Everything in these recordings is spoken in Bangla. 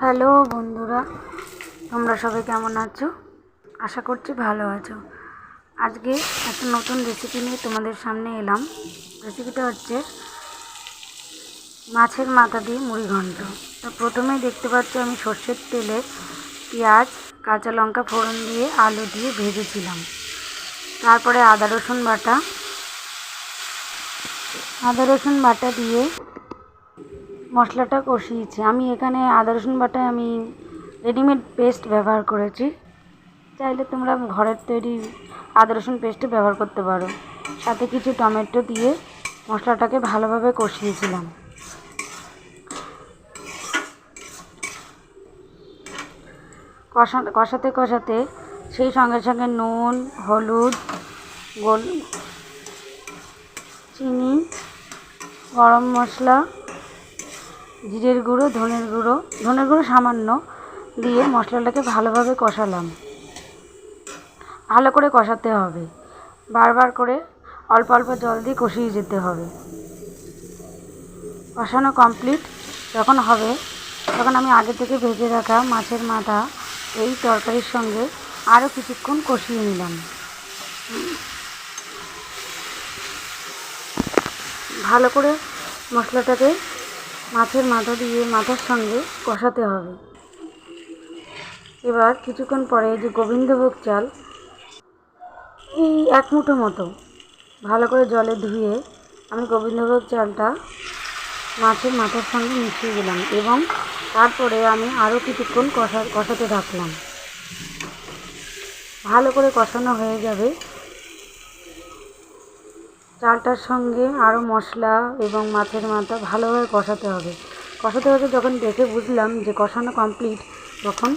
হ্যালো বন্ধুরা, তোমরা সবাই কেমন আছো? আশা করছি ভালো আছো। আজকে একটা নতুন রেসিপি নিয়ে তোমাদের সামনে এলাম। রেসিপিটা হচ্ছে মাছের মাথা দিয়ে মুড়ি ঘন্ট। তো প্রথমেই দেখতে পাচ্ছ আমি সর্ষের তেলে পেঁয়াজ, কাঁচা লঙ্কা ফোড়ন দিয়ে আলু দিয়ে ভেজেছিলাম। তারপরে আদা রসুন বাটা। আদা রসুন বাটা দিয়ে মশলাটা কষিয়েছি। আমি এখানে আদা, রসুন বাটায় আমি রেডিমেড পেস্ট ব্যবহার করেছি। চাইলে তোমরা ঘরের তৈরি আদা, রসুন পেস্টও ব্যবহার করতে পারো। সাথে কিছু টমেটো দিয়ে মশলাটাকে ভালোভাবে কষিয়েছিলাম। কষা, কষাতে কষাতে সেই সঙ্গে সঙ্গে নুন, হলুদ, গোল, চিনি, গরম মশলা জিরের গুঁড়ো, ধনের গুঁড়ো। ধনের গুঁড়ো সামান্য দিয়ে মশলাটাকে ভালোভাবে কষালাম। ভালো করে কষাতে হবে। বারবার করে অল্প অল্প জল দিয়ে কষিয়ে যেতে হবে। কষানো কমপ্লিট যখন হবে, তখন আমি আগে থেকে ভেজে রাখা মাছের মাথা এই তরকারির সঙ্গে আরও কিছুক্ষণ কষিয়ে নিলাম। ভালো করে মশলাটাকে মাছের মাথা দিয়ে মাথার সঙ্গে কষাতে হবে। এবার কিছুক্ষণ পরে যে গোবিন্দভোগ চাল, এই এক মুঠো মতো ভালো করে জলে ধুয়ে আমি গোবিন্দভোগ চালটা মাছের মাথার সঙ্গে মিশিয়ে দিলাম এবং তারপরে আমি আরও কিছুক্ষণ কষা কষাতে থাকলাম ভালো করে কষানো হয়ে যাবে। চালটার সঙ্গে আরও মশলা এবং মাছের মাথা ভালোভাবে কষাতে হবে। কষাতে হবে যখন দেখে বুঝলাম যে কষানো কমপ্লিট তখন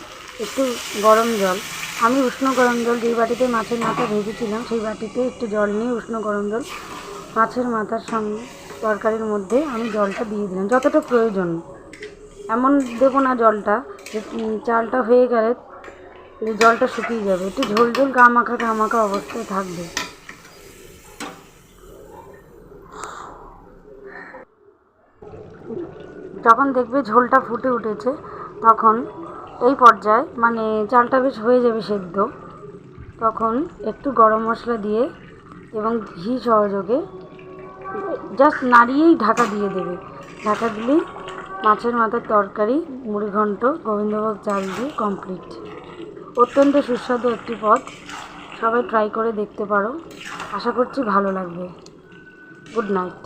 একটু গরম জল। আমি উষ্ণ গরম জল যেই বাটিতে মাছের মাথা ভেজেছিলাম, সেই বাটিতে একটু জল নিয়ে উষ্ণ গরম জল মাছের মাথার সঙ্গে তরকারির মধ্যে আমি জলটা দিয়ে দিলাম, যতটা প্রয়োজন। এমন দেবো না জলটা যে চালটা হয়ে গেলে জলটা শুকিয়ে যাবে। একটু ঝোল ঝোল গা মাখা গা মাখা অবস্থায় থাকবে। যখন দেখবে ঝোলটা ফুটে উঠেছে, তখন এই পর্যায়ে মানে চালটা বেশ হয়ে যাবে সেদ্ধ। তখন একটু গরম মশলা দিয়ে এবং ঘি সহযোগে জাস্ট নাড়িয়েই ঢাকা দিয়ে দেবে। ঢাকা দিলেই মাছের মাথার তরকারি মুড়িঘণ্ট গোবিন্দভোগ চাল দিয়ে কমপ্লিট অত্যন্ত সুস্বাদু একটি পদ। সবাই ট্রাই করে দেখতে পারো। আশা করছি ভালো লাগবে। Good night